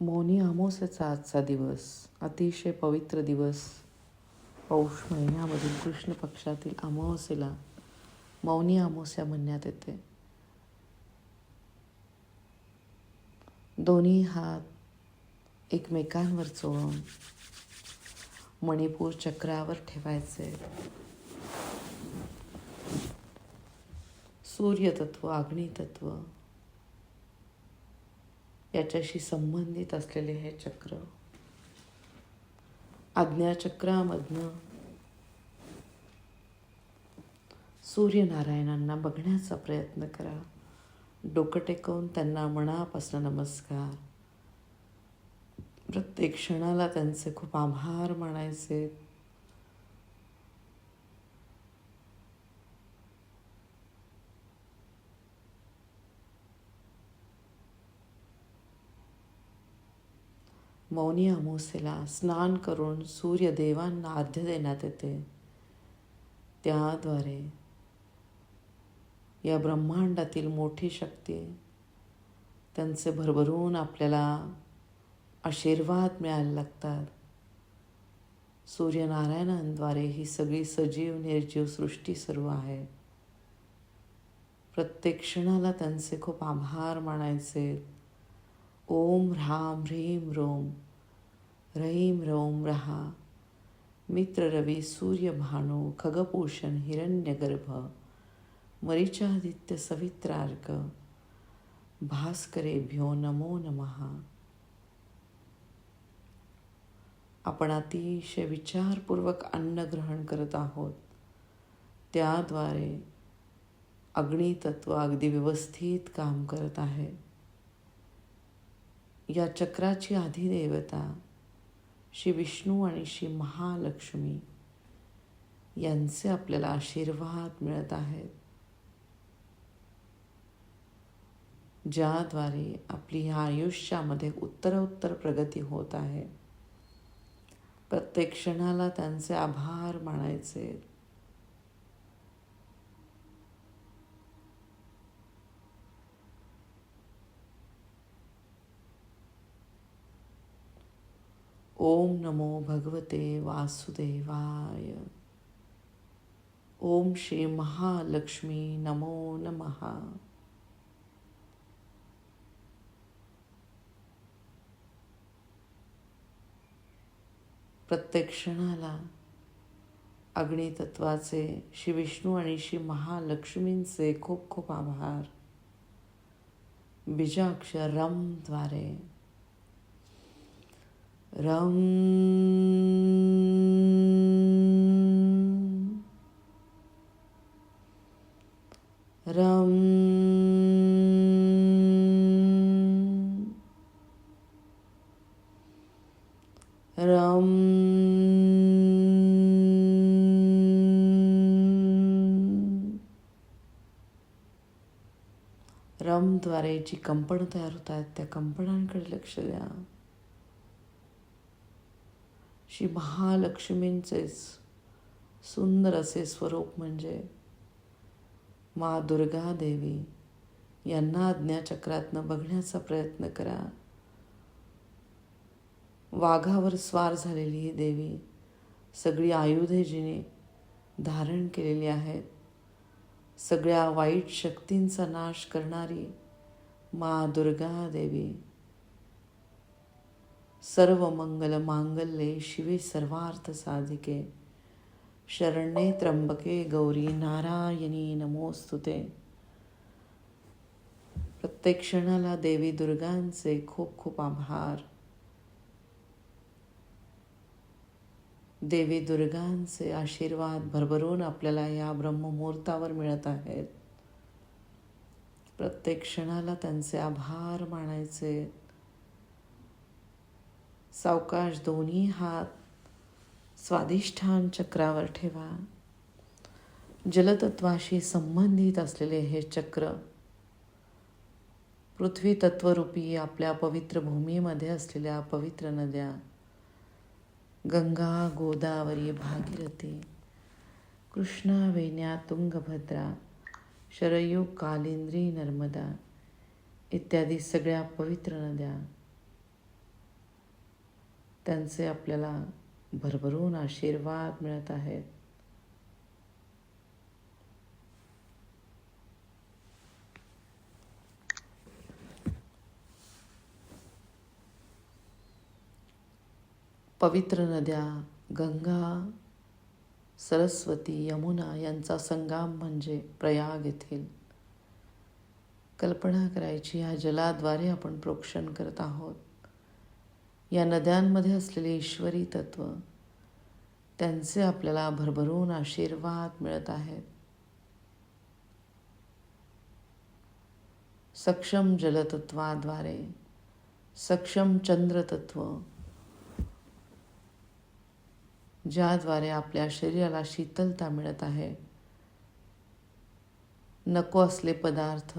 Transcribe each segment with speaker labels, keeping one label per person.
Speaker 1: मौनी अमावस्याचा आजचा दिवस अतिशय पवित्र दिवस. पौष महिन्यामधील कृष्ण पक्षातील अमावस्येला मौनी अमावस्या म्हणण्यात येते. दोन्ही हात एकमेकांवर चोळून मणिपूर चक्रावर ठेवायचे. सूर्यतत्व अग्नितत्व याच्याशी संबंधित असलेले हे चक्र. आज्ञाचक्रामधनं सूर्यनारायणांना बघण्याचा प्रयत्न करा. डोकं टेकवून त्यांना मनापासून नमस्कार. प्रत्येक क्षणाला त्यांचे खूप आभार मानायचे. मौनी अमावस्येला स्नान करून सूर्यदेवांना आद्य देण्यात येते. त्याद्वारे या ब्रह्मांडातील मोठी शक्ती त्यांचे भरभरून आपल्याला आशीर्वाद मिळायला लागतात. सूर्यनारायणांद्वारे ही सगळी सजीव निर्जीव सृष्टी सर्व आहे. प्रत्येक क्षणाला त्यांचे खूप आभार मानायचे. ओम ह्राम ह्रीम रोम रहीम रोम रहा। मित्र रवी सूर्य भानू, खगपोषण हिरण्यगर्भ, मरीचादित्य सवित्रार्क, भास्करेभ्यो नमो नमः। आपण अतिशय विचारपूर्वक अन्न ग्रहण करत आहोत. त्याद्वारे अग्नितत्व अगदी व्यवस्थित काम करत आहे. या चक्राची अधिदेवता श्री विष्णू आणि श्री महालक्ष्मी यांचे आपल्याला आशीर्वाद मिळत आहेत. ज्याद्वारे आपली ह्या आयुष्यामध्ये उत्तरोत्तर प्रगती होत आहे. प्रत्येक क्षणाला त्यांचे आभार मानायचे. ओम नमो भगवते वासुदेवाय। ओम श्री महालक्ष्मी नमो नमः। प्रत्येक क्षणाला अग्नितत्वाचे श्री विष्णू आणि श्री महालक्ष्मींचे खूप खूप आभार. बीजाक्षर रमद्वारे रम रम रम रमद्वारे जी कंपनं तयार होत आहेत त्या कंपनांकडे लक्ष द्या. श्री महालक्ष्मींचेच सुंदर असे स्वरूप म्हणजे मा दुर्गा देवी. यांना आज्ञाचक्रातनं बघण्याचा प्रयत्न करा. वाघावर स्वार झालेली ही देवी सगळी आयुधे जिने धारण केलेली आहेत. सगळ्या वाईट शक्तींचा नाश करणारी मा दुर्गा देवी. सर्व मंगल मांगल्ये शिवे सर्वार्थ साधिके. शरण्ये त्र्यंबके गौरी नारायणी नमोस्तुते. प्रत्येक क्षणाला देवी दुर्गांचे खूप खूप आभार. देवी दुर्गांचे आशीर्वाद भरभरून आपल्याला या ब्रह्ममुहूर्तावर मिळत आहेत. प्रत्येक क्षणाला त्यांचे आभार मानायचे. सावकाश दोन्ही हात स्वाधिष्ठान चक्रावर ठेवा. जलतत्वाशी संबंधित असलेले हे चक्र पृथ्वी तत्वरूपी आपल्या पवित्र भूमीमध्ये असलेल्या पवित्र नद्या गंगा गोदावरी भागीरथी कृष्णा वेण्या तुंगभद्रा शरयू कालिंद्री नर्मदा इत्यादी सगळ्या पवित्र नद्या त्यांचे आपल्याला भरभरून आशीर्वाद मिळत आहेत. पवित्र नद्या गंगा सरस्वती यमुना यांचा संगम म्हणजे प्रयाग येथील. कल्पना करायची या जलाद्वारे आपण प्रोक्षण करत आहोत. या नद्यांमध्ये असलेले ईश्वरी तत्व त्यांचे आपल्याला भरभरून आशीर्वाद मिळत आहेत. सक्षम जलतत्वाद्वारे सक्षम चंद्रतत्व ज्याद्वारे आपल्या शरीराला शीतलता मिळत आहे. नको असले पदार्थ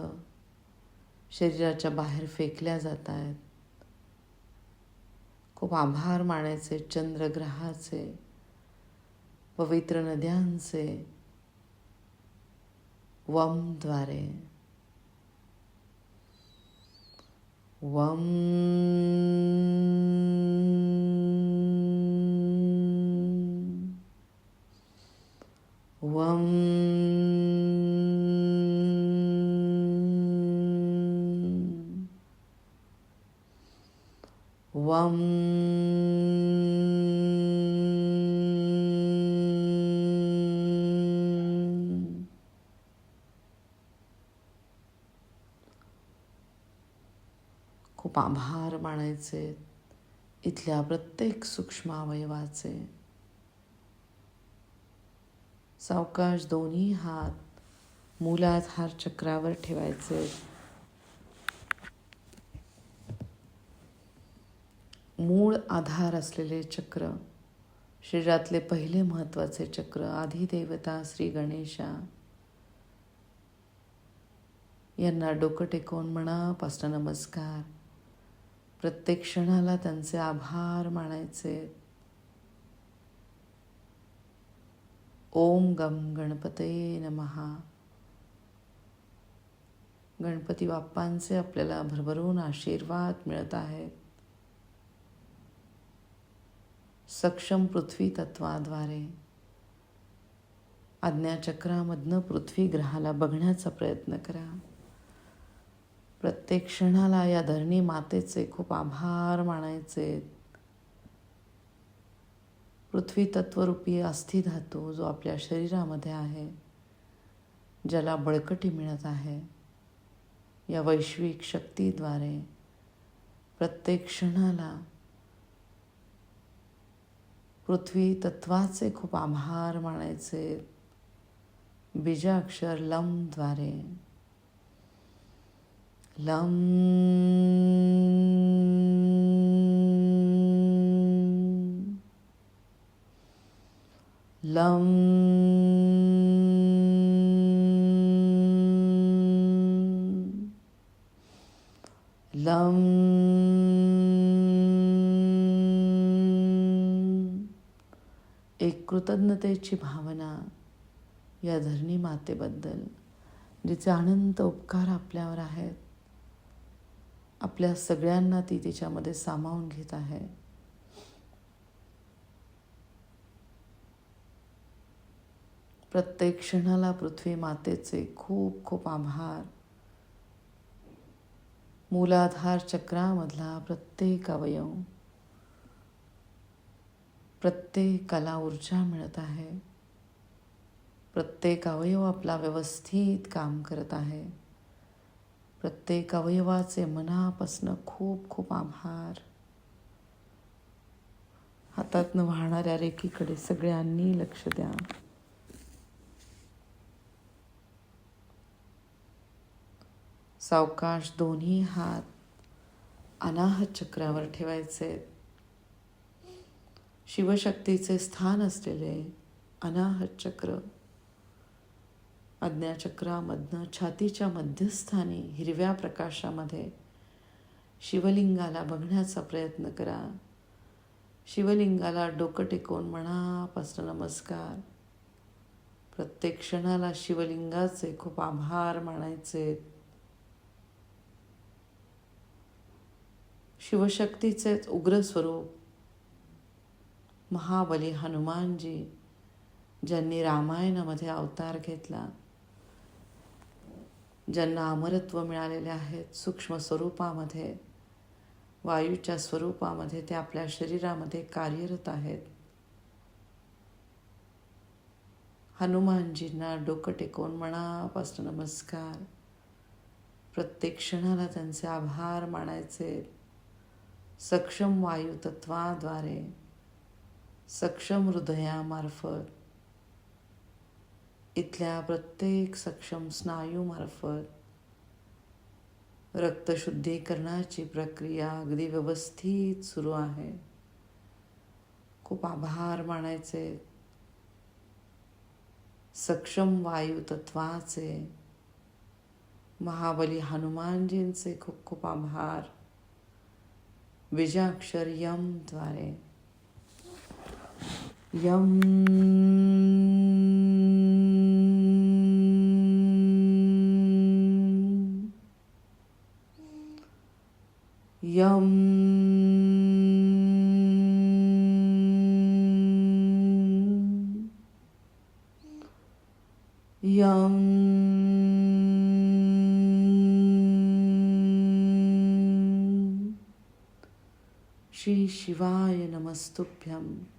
Speaker 1: शरीराच्या बाहेर फेकल्या जात आहेत. खूप आभार मानायचे चंद्रग्रहाचे पवित्र नद्यांचे वमद्वारे वम. वम. वम खूप आभार मानायचे इथल्या प्रत्येक सूक्ष्म अवयवाचे सावकाश दोन्ही हात मूलाधार चक्रावर ठेवायचे. मूळ आधार असलेले चक्र शरीरातले पहिले महत्त्वाचे चक्र आधिदेवता श्री गणेशा. यांना डोकं टेकवून मनापासून नमस्कार. प्रत्येक क्षणाला त्यांचे आभार मानायचे. ओम गम गणपते नमहा गणपती बाप्पांचे आपल्याला भरभरून आशीर्वाद मिळत आहेत. सक्षम पृथ्वी तत्वाद्वारे. आज्ञाचक्रामधनं पृथ्वी ग्रहाला बघण्याचा प्रयत्न करा. प्रत्येक क्षणाला या धरणी मातेचे खूप आभार मानायचे. पृथ्वी तत्वरूपी अस्थिधातू जो आपल्या शरीरामध्ये आहे ज्याला बळकटी मिळत आहे या वैश्विक शक्तीद्वारे प्रत्येक क्षणाला पृथ्वी तत्वाचे खूप आभार मानायचे. बीजाक्षर लमद्वारे लम. लम. लम. एक कृतज्ञतेची भावना या धरणी मातेबद्दल जिचे अनंत उपकार आपल्यावर आहेत आपल्या सगळ्यांना ती तिच्यामध्ये सामावून घेत आहे. प्रत्येक क्षणाला पृथ्वी मातेचे खूप खूप आभार. मूलाधार चक्रामधला प्रत्येक अवयव प्रत्येकाला ऊर्जा मिळत आहे. प्रत्येक अवयव आपला व्यवस्थित काम करत आहे. प्रत्येक अवयवाचे मनापासनं खूप खूप आभार. हातातनं वाहणाऱ्या रेखीकडे सगळ्यांनी लक्ष द्या. सावकाश दोन्ही हात अनाहत चक्रावर ठेवायचे. शिवशक्तीचे स्थान असलेले अनाहत चक्र आज्ञाचक्रामधनं छातीच्या मध्यस्थानी हिरव्या प्रकाशामध्ये शिवलिंगाला बघण्याचा प्रयत्न करा. शिवलिंगाला डोकं टेकवून मनापासून नमस्कार. प्रत्येक क्षणाला शिवलिंगाचे खूप आभार मानायचे. शिवशक्तीचेच उग्र स्वरूप महाबली हनुमानजी ज्यांनी रामायणामध्ये अवतार घेतला ज्यांना अमरत्व मिळालेले आहेत सूक्ष्म स्वरूपामध्ये वायूच्या स्वरूपामध्ये ते आपल्या शरीरामध्ये कार्यरत आहेत. हनुमानजींना डोकं टेकवून मनापासून नमस्कार. प्रत्येक क्षणाला त्यांचे आभार मानायचे. सक्षम वायू तत्वाद्वारे सक्षम हृदयामार्फत इथल्या प्रत्येक सक्षम स्नायूमार्फत रक्तशुद्धीकरणाची प्रक्रिया अगदी व्यवस्थित सुरू आहे. खूप आभार मानायचे. सक्षम वायू तत्वाचे महाबली हनुमानजींचे खूप खूप आभार. विजाक्षर यमद्वारे यम। यम। यम। श्री शिवाय नमस्तुभ्यं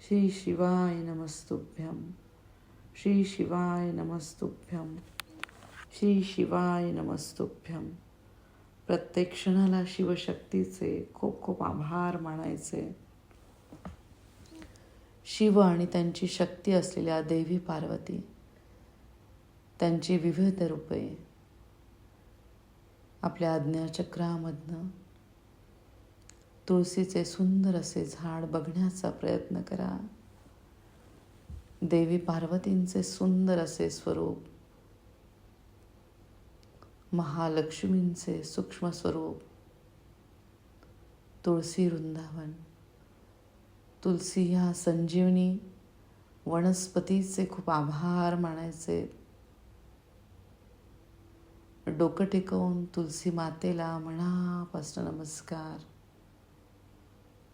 Speaker 1: श्री शिवाय नमस्तुभ्यम श्री शिवाय नमस्तुभ्यम श्री शिवाय नमस्तुभ्यम प्रत्येक क्षणाला शिवशक्तीचे खूप खूप आभार मानायचे. शिव आणि त्यांची शक्ती असलेल्या देवी पार्वती त्यांची विविध रूपे आपल्या आज्ञाचक्रामधनं तुळशीचे सुंदर असे झाड बघण्याचा प्रयत्न करा. देवी पार्वतींचे सुंदर असे स्वरूप महालक्ष्मींचे सूक्ष्म स्वरूप तुळसी वृंदावन तुलसी ह्या संजीवनी वनस्पतीचे खूप आभार मानायचे. डोकं टेकवून तुलसी मातेला मनापासून नमस्कार.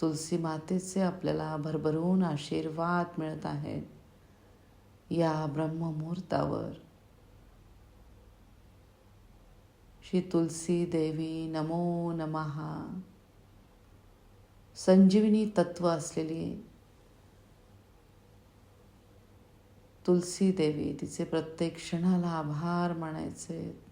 Speaker 1: तुलसी मातेचे आपल्याला भरभरून आशीर्वाद मिळत आहेत. या ब्रह्ममुहूर्तावर. श्री तुलसी देवी नमो नमहा संजीवनी तत्व असलेली तुलसी देवी तिचे प्रत्येक क्षणाला आभार मानायचे.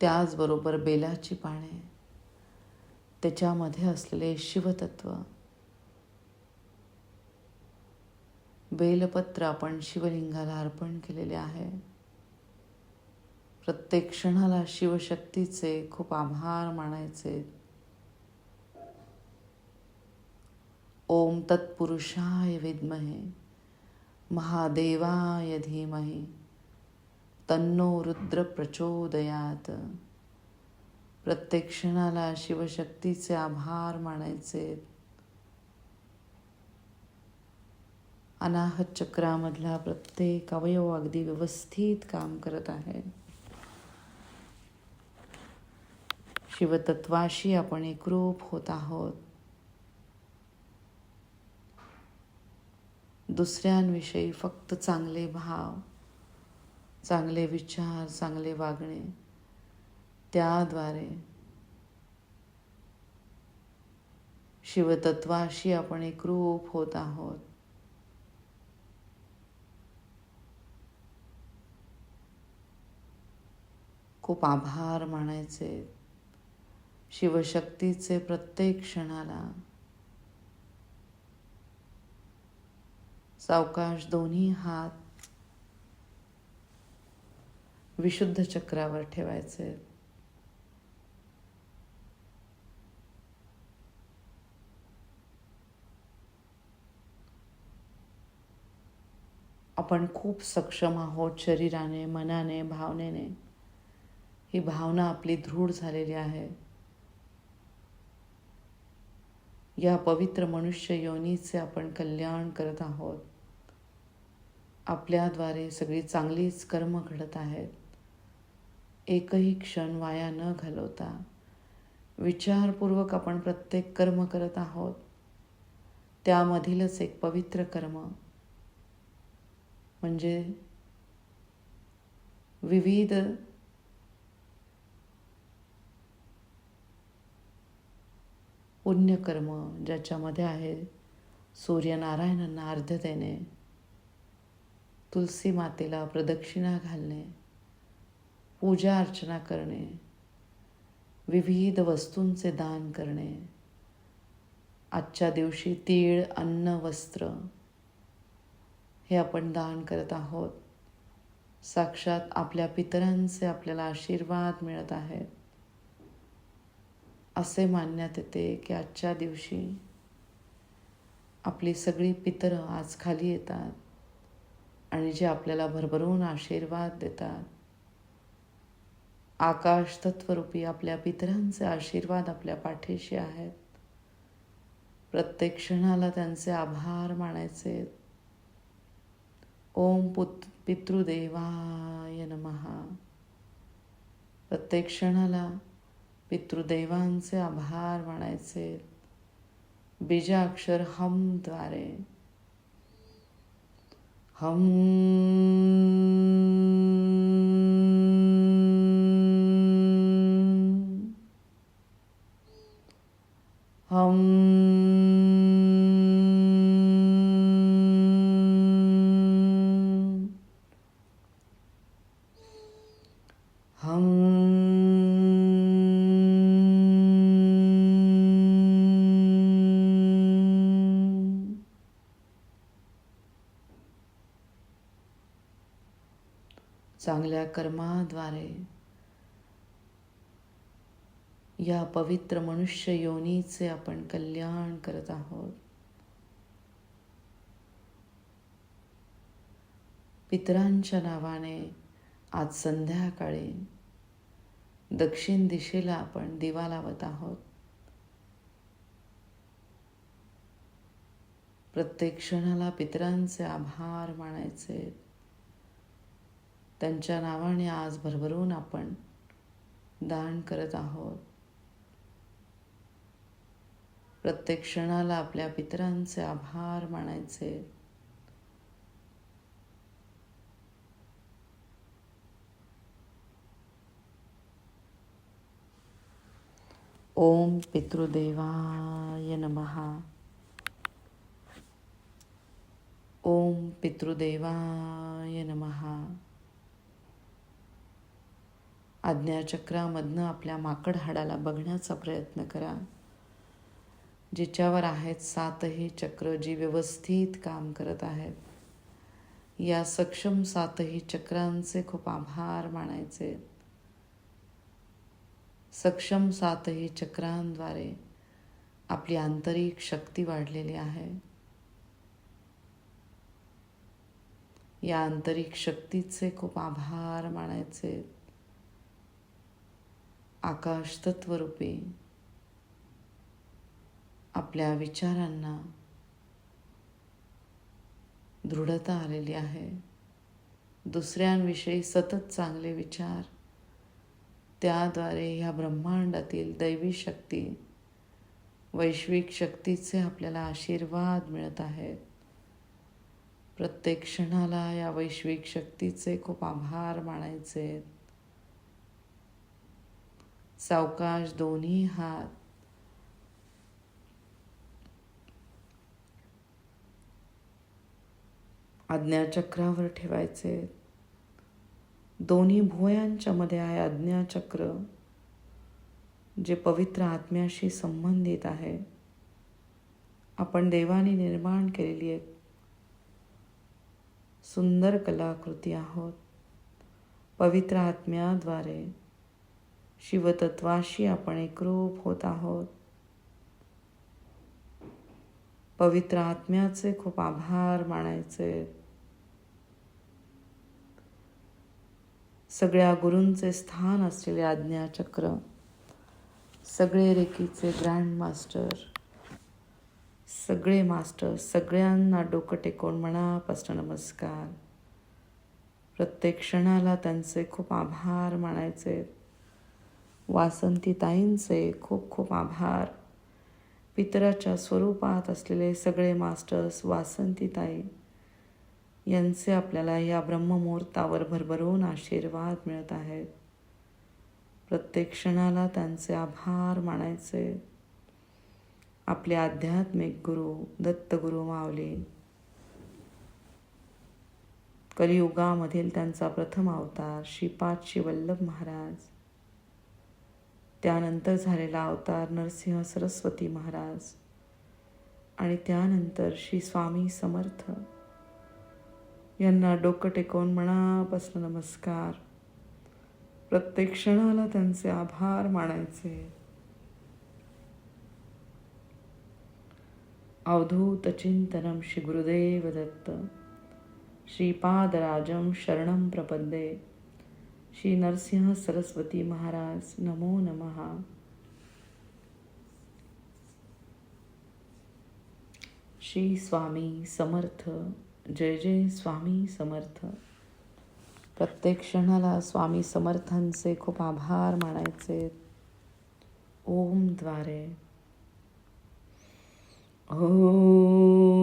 Speaker 1: त्याचबरोबर बेलाची पाने त्याच्यामध्ये असलेले शिवतत्व. बेलपत्र आपण शिवलिंगाला अर्पण केलेले आहे. प्रत्येक क्षणाला शिवशक्तीचे खूप आभार मानायचे. ओम तत्पुरुषाय विद्महे महादेवाय धीमहे. तन्नो रुद्र प्रचोदयात. प्रत्येक क्षणाला शिवशक्तीचे आभार मानायचे. अनाहत चक्रामधला प्रत्येक अवयव अगदी व्यवस्थित काम करत आहे. शिवतत्वाशी आपण एकरूप होत आहोत. दुसऱ्यांविषयी फक्त चांगले भाव. चांगले विचार चांगले वागणे त्याद्वारे शिवतत्वाशी आपण एकरूप होत आहोत. खूप आभार मानायचे. शिवशक्तीचे प्रत्येक क्षणाला. सावकाश दोन्ही हात विशुद्ध चक्रावर ठेवायचे. आपण खूप सक्षम आहोत शरीराने मनाने भावनेने. ही भावना आपली दृढ झालेली आहे. या पवित्र मनुष्य योनीचे आपण कल्याण करत आहोत. आपल्याद्वारे सगळी चांगलीच कर्म घडत आहेत. एकही क्षण वाया न घालवता विचारपूर्वक आपण प्रत्येक कर्म करत आहोत. त्यामधीलच एक पवित्र कर्म म्हणजे विविध पुण्यकर्म ज्याच्यामध्ये आहे सूर्यनारायणांना अर्ध देणे तुलसी मातेला प्रदक्षिणा घालणे पूजा अर्चना करणे विविध वस्तूंचे दान करणे आजच्या दिवशी तीळ अन्न वस्त्र हे आपण दान करत आहोत. साक्षात आपल्या पितरांचे आपल्याला आशीर्वाद मिळत आहेत. असे मानण्यात येते की आजच्या दिवशी आपली सगळी पितरं आज खाली येतात आणि जे आपल्याला भरभरून आशीर्वाद देतात. आकाश तत्वरूपी आपल्या पितरांचे आशीर्वाद आपल्या पाठीशी आहेत. प्रत्येक क्षणाला त्यांचे आभार मानायचे. ओम पुत पितृदेवाय नमहा प्रत्येक क्षणाला पितृदेवांचे आभार मानायचे. बीजाक्षर हमद्वारे हम हम कर्माद्वारे. या पवित्र मनुष्य योनीचे आपण कल्याण करत आहोत. पितरांच्या नावाने आज संध्याकाळी दक्षिण दिशेला आपण दिवा लावत आहोत. प्रत्येक क्षणाला पितरांचे आभार मानायचे. त्यांच्या नावाने आज भरभरून आपण दान करत आहोत. प्रत्येक क्षणाला आपल्या पितरांचे आभार मानायचे. ओम पितृदेवाय नमहा ओम पितृदेवाय नमहा आज्ञाचक्रामधनं आपल्या माकड हाडाला बघण्याचा प्रयत्न करा. जिच्यावर आहेत सातही चक्र जी व्यवस्थित काम करत आहेत. या सक्षम सातही चक्रांचे खूप आभार मानायचे. सक्षम सातही चक्रांद्वारे आपली आंतरिक शक्ती वाढलेली आहे. या आंतरिक शक्तीचे खूप आभार मानायचे. आकाश तत्वरूपी आपल्या विचारांना दृढता आलेली आहे. दुसऱ्यांविषयी सतत चांगले विचार त्याद्वारे ह्या ब्रह्मांडातील दैवी शक्ती वैश्विक शक्तीचे आपल्याला आशीर्वाद मिळत आहेत. प्रत्येक क्षणाला या वैश्विक शक्तीचे खूप आभार मानायचे आहेत. सावकाश दोन्ही हात. आज्ञाचक्रावर ठेवायचे. दोन्ही भुवयांच्या मध्ये आहे आज्ञाचक्र जे पवित्र आत्म्याशी संबंधित आहे. आपण देवाने निर्माण केलेली एक सुंदर कलाकृती आहोत. पवित्र आत्म्याद्वारे शिवतत्वाशी आपण एकरूप होत आहोत. पवित्र आत्म्याचे खूप आभार मानायचे. सगळ्या गुरूंचे स्थान असलेले आज्ञाचक्र सगळे रेकीचे ग्रँड मास्टर सगळे मास्टर सगळ्यांना डोकं टेकवून मनापासून नमस्कार. प्रत्येक क्षणाला त्यांचे खूप आभार मानायचे. वासंतीताईंचे खूप खूप आभार. पितराच्या स्वरूपात असलेले सगळे मास्टर्स वासंतीताई यांचे आपल्याला या ब्रह्ममुहूर्तावर भरभरून आशीर्वाद मिळत आहेत. प्रत्येक क्षणाला त्यांचे आभार मानायचे. आपले आध्यात्मिक गुरु दत्तगुरु मावले कलियुगामधील त्यांचा प्रथम अवतार श्रीपाद वल्लभ महाराज त्यानंतर झालेला अवतार नरसिंह सरस्वती महाराज आणि त्यानंतर श्री स्वामी समर्थ. यांना डोकं टेकवून मनापासून नमस्कार. प्रत्येक क्षणाला त्यांचे आभार मानायचे. अवधूत चिंतनम श्री गुरुदेव दत्त. श्रीपादराजम शरणम प्रपद्ये. श्री नरसिंह सरस्वती महाराज नमो नमहा श्री स्वामी समर्थ जय जय स्वामी समर्थ. प्रत्येक क्षणाला स्वामी समर्थांचे खूप आभार मानायचे. ओमद्वारे ओ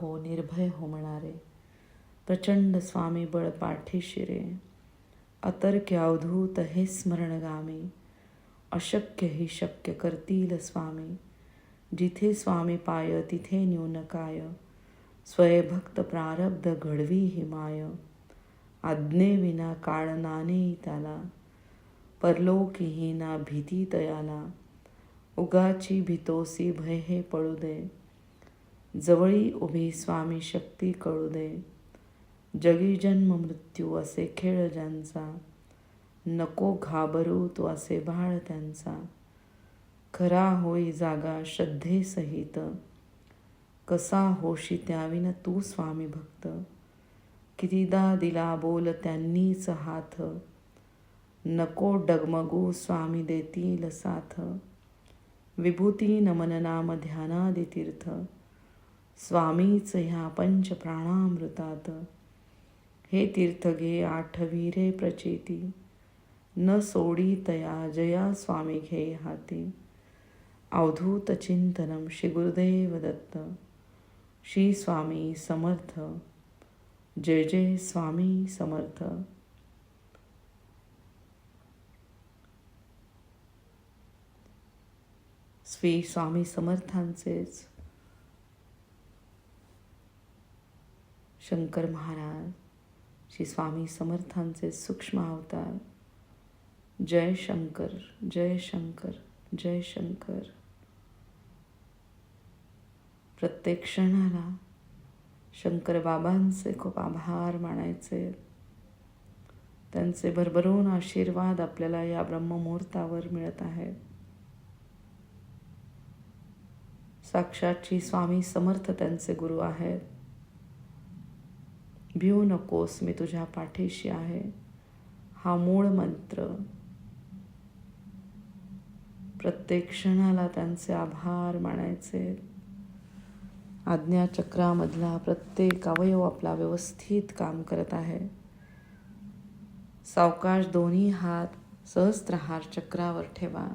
Speaker 1: हो निर्भय हो म्हणारे. प्रचंड स्वामी बळ पाठीशिरे अतर्क्य अवधूत हे स्मरणगामी. अशक्य ही शक्य करतील स्वामी. जिथे स्वामी पाय तिथे न्यूनकाय स्वयभक्त प्रारब्ध घडवी हिमाय आज्ञेविना काळ नाने त्याला. परलोकीही ना भीती तयाला. उगाची भीतोसी भय हे पळू दे. जवळी उभी स्वामी शक्ती कळू दे. जगी जन्म मृत्यू असे खेळ ज्यांचा. नको घाबरू तो असे बाळ त्यांचा. खरा होई जागा श्रद्धेसहित कसा होशी त्याविन तू स्वामी भक्त. कितीदा दिला बोल त्यांनीच हात नको डगमगू स्वामी देतील साथ. विभूती नमन नाम ध्यानादितीर्थ. तीर्थ स्वामीच ह्या पंचप्राणामृतात. हे तीर्थ घे आठवी रे न सोडी तया जया स्वामी घे हाती. अवधूत चिंतनम श्री गुरुदेव दत्त. श्री स्वामी समर्थ. जय जय स्वामी समर्थ. श्री स्वामी समर्थांचेच. शंकर महाराज श्री स्वामी समर्थांचे सूक्ष्म अवतार. जय शंकर जय शंकर जय शंकर. प्रत्येक क्षणाला शंकर बाबांचे खूप आभार मानायचे. त्यांचे भरभरून आशीर्वाद आपल्याला या ब्रह्ममुहूर्तावर मिळत आहेत साक्षातची स्वामी समर्थ त्यांचे गुरु आहेत. भिऊ नकोस मी तुझ्या पाठीशी आहे. हा मूळ मंत्र. प्रत्येक क्षणाला त्यांचे आभार मानायचे. आज्ञाचक्रामधला प्रत्येक अवयव आपला व्यवस्थित काम करत आहे. सावकाश दोन्ही हात सहस्त्रहार चक्रावर ठेवा.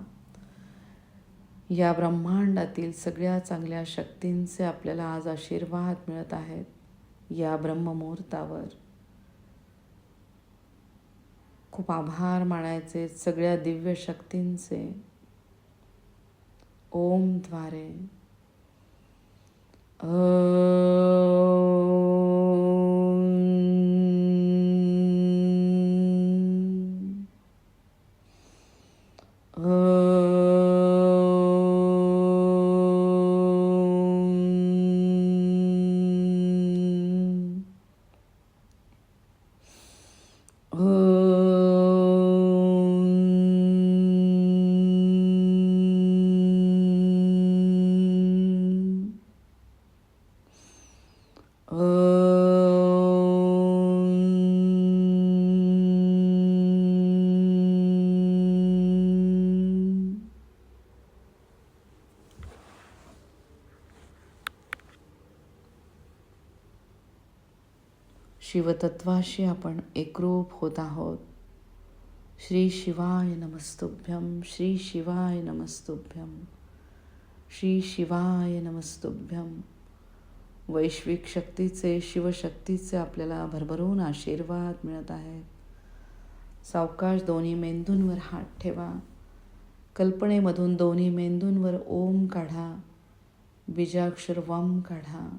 Speaker 1: या ब्रह्मांडातील सगळ्या चांगल्या शक्तींचे आपल्याला आज आशीर्वाद मिळत आहेत. या ब्रह्ममुहूर्तावर. खूप आभार मानायचे सगळ्या दिव्य शक्तींचे. ओमद्वारे शिवतत्वाशी आपण एकरूप होत आहोत. श्री शिवाय नमस्तुभ्यम श्री शिवाय नमस्तुभ्यम श्री शिवाय नमस्तुभ्यम वैश्विक शक्तीचे शिवशक्तीचे आपल्याला भरभरून आशीर्वाद मिळत आहेत. सावकाश दोन्ही मेंदूंवर हात ठेवा. कल्पनेमधून दोन्ही मेंदूंवर ओम काढा. बीजाक्षर वम काढा.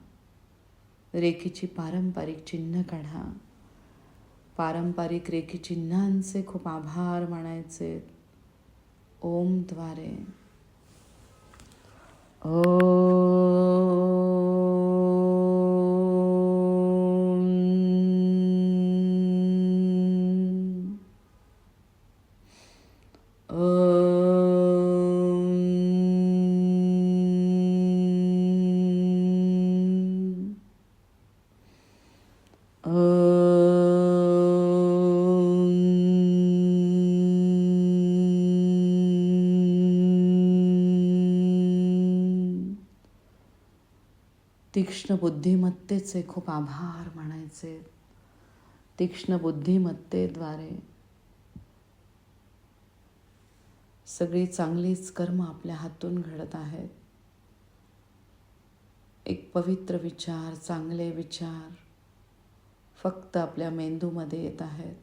Speaker 1: रेखीची पारंपरिक चिन्ह काढा. पारंपरिक रेखी चिन्हांचे खूप आभार मानायचे. ओमद्वारे ओ तीक्ष्ण बुद्धिमत्तेचे खूप आभार मानायचे तीक्ष्ण बुद्धिमत्तेद्वारे सगळी चांगलीच कर्म आपल्या हातून घडत आहेत. एक पवित्र विचार चांगले विचार फक्त आपल्या मेंदूमध्ये येत आहेत.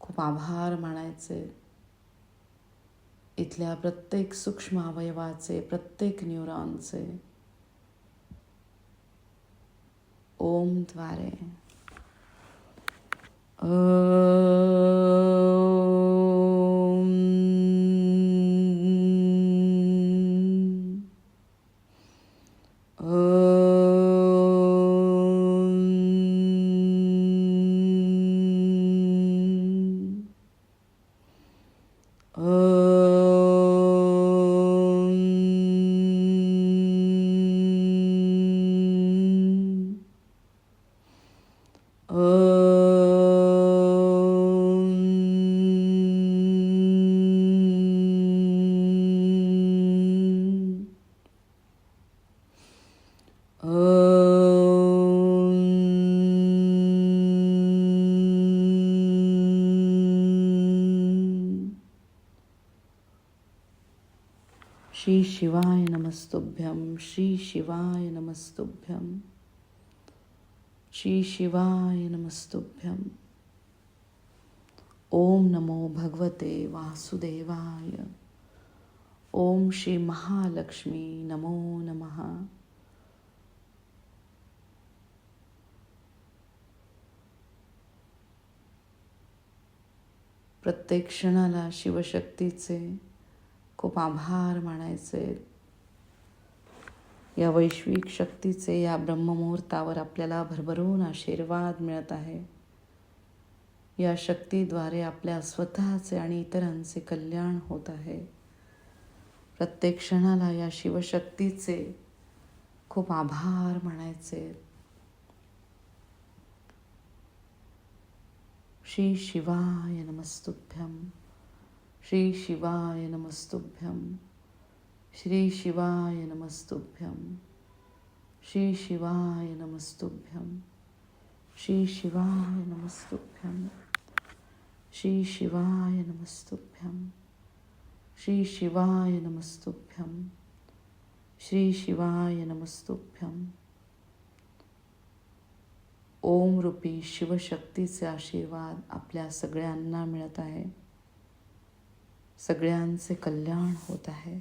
Speaker 1: खूप आभार मानायचे इथल्या प्रत्येक सूक्ष्म अवयवाचे प्रत्येक न्यूरॉनचे. ओमद्वारे अ शिवाय नमस्तुभ्यम श्री शिवाय नमस्तुभ्यम श्री शिवाय नमस्तुभ्यम ओम नमो भगवते वासुदेवाय। ओम श्री महालक्ष्मी नमो नमः। प्रत्येक क्षणाला शिवशक्तीचे खूप आभार मानायचे. या वैश्विक शक्तीचे या ब्रह्ममुहूर्तावर आपल्याला भरभरून आशीर्वाद मिळत आहे. या शक्तीद्वारे आपल्या स्वतःचे आणि इतरांचे कल्याण होत आहे. प्रत्येक क्षणाला या शिवशक्तीचे खूप आभार मानायचे. श्री शिवाय नमस्तुभ्यम. श्री शिवाय नमस्तुभ्यम श्री शिवाय नमस्तुभ्यम श्री शिवाय नमस्तुभ्यम श्री शिवाय नमस्तुभ्यम श्री शिवाय नमस्तुभ्यम श्री शिवाय नमस्तुभ्यम श्री शिवाय नमस्तुभ्यम ओम रूपी शिवशक्तीचे आशीर्वाद आपल्या सगळ्यांना मिळत आहे. सगळ्यांचे कल्याण होत आहे.